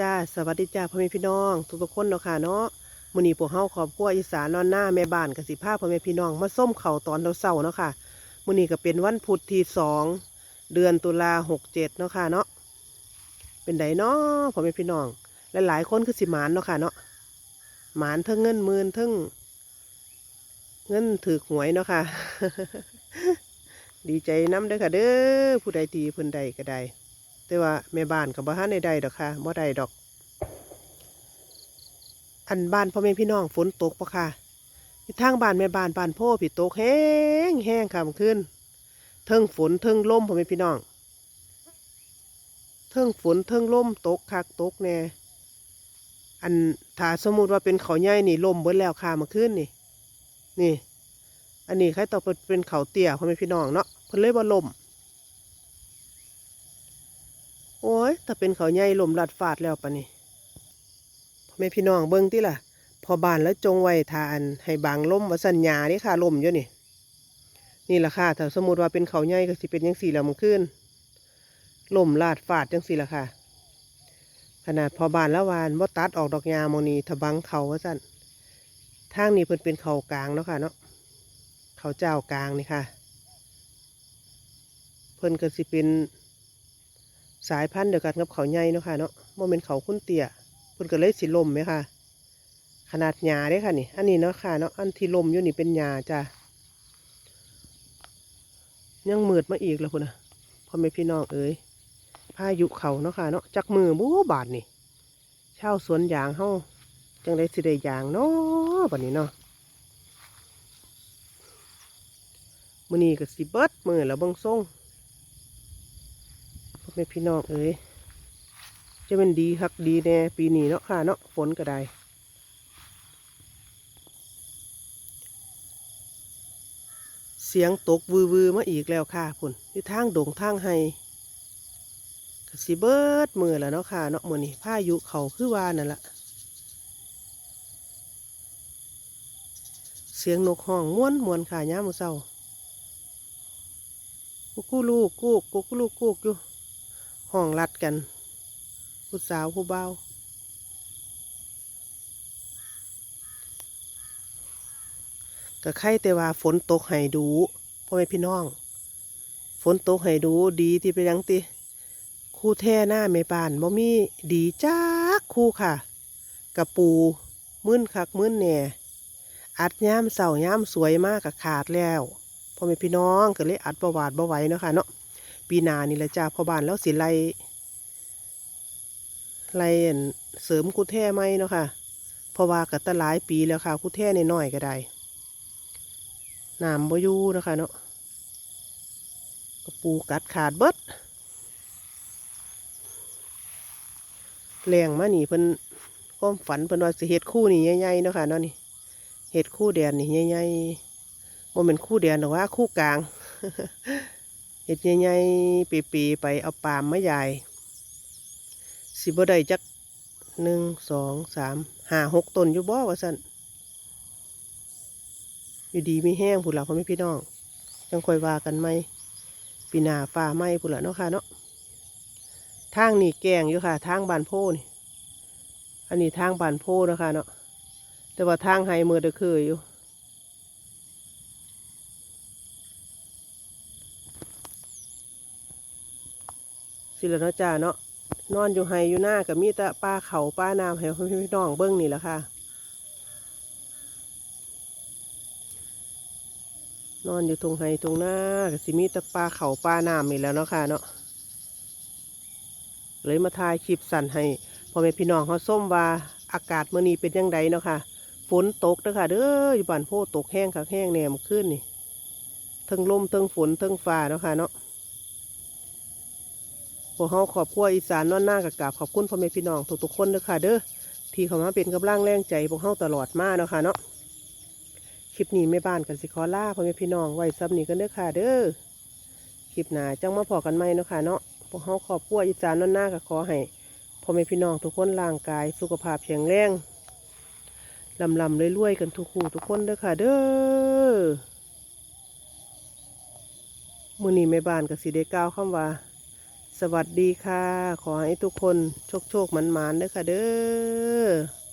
จ้าสวัสดีจ้าพ่อแม่พี่น้อง ทุกๆคนเนาะค่ะเนาะมื้อนี้พวกเฮาครอบครัวอีสานนอนหน้าแม่บ้านกับสิพาพ่อแม่พี่น้องมาส้มเข้าตอนเช้าเนาะค่ะมื้อนี้ก็เป็นวันพุธที่สองเดือนตุลาหกเจ็ดเนาะค่ะเนาะเป็นไดเนาะพ่อแม่พี่น้องหลายๆคนคือสิหมานเนาะค่ะเนาะหมานทั้งเงินหมื่นทั้งเงินถือหวยเนาะค่ะ ดีใจน้ำเด้อค่ะเด้อผู้ใดดีเพิ่นใดก็ได้ แต่ว่าแม่บ้านกับบ้านใดๆดดอกค่ะบ่ได้ดอก อันบ้านพ่อแม่พี่น้องฝนตกปะค่ะทางบ้านแม่บ้านบ้านพ่อพี่ตกแห้งแห้งค่ะเมื่อคืนเทิงฝนเทิงลมพ่อแม่พี่น้องเทิงฝนเทิงลมตกคักตกแน่อันถ้าสมมุติว่าเป็นเขาใหญ่นี่ลมเบิดแล้วค่ะเมื่อคืนนี่ นี่ อันนี้ใครต่อเป็นเป็นเขาเตี้ยพ่อแม่พี่น้องเนาะเพิ่นเลยบ่ลม โอ้ ยถ้าเป็นเขาใหญ่ลมลัดฟาดแล้วปะนี่พ่อแม่พี่น้องเบิ่งติล่ะ พอบานแล้วจงไว้ทานให้บางลมว่าสัญญานี่ค่ะลมอยู่นี่ นี่ล่ะค่ะถ้าสมมติว่าเป็นเขาใหญ่ก็สิเป็นยังสี่แล้วมันขึ้นลมลาดฟาดจังสี่ล่ะค่ะ ขนาดพอบานแล้ววานว่าตัดออกดอกยาโมนีทะบังเขาว่าสั่นทางนี้เพิ่นเป็นเขากลางเนาะค่ะเนาะเขาเจ้ากลางนี่ค่ะ เพิ่นก็สิเป็น สายพันธุ์เดียวกันกับเขาใหญ่เนาะค่ะเนาะโมเมนเขาคุ้นเตี่ยเพิ่นก็เลยสิลมไหมค่ะ ขนาดหญ้าเด้ค่ะนี่ อันนี้เนาะค่ะเนาะอันที่ลมอยู่นี่เป็นหญ้าจ้ะยังมืดมาอีกแล้วพุ่นะพ่อแม่พี่น้องเอ๋ยพายุเขาเนาะค่ะเนาะจักมือบู๊บาทนี่เช่าสวนยางเฮาจังได้สิได้ยางเนาะบัดนี้เนาะมื้อนี้ก็สิเบิดมือแล้วเบิ่งส่ง แม่พี่น้องเอ้ยจะเป็นดีคักดีแน่ปีนี้เนาะค่ะเนาะฝนก็ได้เสียงตกวือวือมาอีกแล้วค่ะพุ่นที่ทางดงทางไฮกสิเบิดมือแล้วเนาะค่ะเนาะมือนี้พายุเขาคือว่านั่นละเสียงนกห้องม้วนมวนค่ะย้ามือเศร้ากูกู้ลูกกูกกูกู้ลูกกูกอยู่ ห้องรัดกัน ผู้สาวผู้เบาก็ใครแต่ว่าฝนตกให้ดูพ่อแม่พี่น้อง ฝนตกให้ดูดีที่ไปยังติคู่แท่หน้าไม่ปานบ่มีดีจักคู่ค่ะกระปูมื่นคักมื่นแหน่อัดย้ำเสาย้ำสวยมากกับขาดแล้วพ่อแม่พี่น้องก็เลยอัดประวัติบ่ไหวเนาะค่ะเนาะ ปีนานี่แหละจ้าพอบ้านแล้วสิไล่ไล่เสริมกุแท่ไหมเนาะค่ะเพราะว่ากัตะหลายปีแล้วค่ะกุแท่น้อยก็ได้น้ำบ่อยู่นะคะเนาะกระปูกัดขาดเบิดแรงมานี่เพิ่นความฝันเพิ่นว่าสิเฮ็ดคู่นี่ใหญ่ๆเนาะค่ะเนาะนี่เฮ็ดคู่แดนนี่ใหญ่ๆบ่แม่นคู่แดนหรือว่าคู่กลาง เห็ดใหญ่ๆปีๆไปเอาปามมาใหญ่สิบ่ได้จักหนึ่งสองสามห้าหกต้นอยู่บ่ว่าสั่นอยู่ดีมีแห้งผู้หลักพ่อแม่พี่น้องจังคอยว่ากันไหมปีนาฟ้าไหมผู้หลักเนาะค่ะเนาะทางนี่แกงอยู่ค่ะ ทางบานโพนี่อันนี้ทางบานโพนะคะเนาะแต่ว่าทางไฮเมือตะคืออยู่ สิละเนาะจ้าเนาะนอนอยู่ไฮอยู่หน้ากับมีต่ป้าเขาป้าน้ำให้พี่พี่น้องเบิ้งนี่แหละค่ะ นอนอยู่ตรงไฮตรงหน้ากับสิมีต่ป้าเขาป้าน้ำนี่แล้วเนาะค่ะเนาะเลยมาถ่ายคลิปสั่นให้พ่อแม่พี่น้องเขาส้มว่าอากาศเมื่อนี้เป็นยังไงเนาะค่ะฝนตกเด้อค่ะเด้ออยู่บ้านโพตกแห้งค่ะแห้งแนมขึ้นนี่ทั้งลมทั้งฝนทั้งฟ้าเนาะค่ะเนาะ พวกเขาขอบครัวอีสานนอนหน้ากับกาบขอบคุณพ่อแม่พี่น้องทุกๆคนเด้อค่ะเด้อที่เขามาเป็นกำลังแรงใจพวกเขาตลอดมาเนาะค่ะเนาะคลิปนี้แม่บ้านกันสิขอลาพ่อแม่พี่น้องไว้ซ้ำนี้กันเด้อค่ะเด้อคลิปหน้าจังมาพอกันไหมเนาะค่ะเนาะพวกเขาขอบครัวอีสานนอนหน้ากับขอให้พ่อแม่พี่น้องทุกคนร่างกาย สุขภาพแข็งแรงลำลำรวยๆกันทุกคู่ทุกคนเด้อค่ะเด้อมือนี้แม่บ้านกับสิได้กล่าวคำว่า สวัสดีค่ะ ขอให้ทุกคนโชคโชคหมันๆเด้อค่ะเด้อ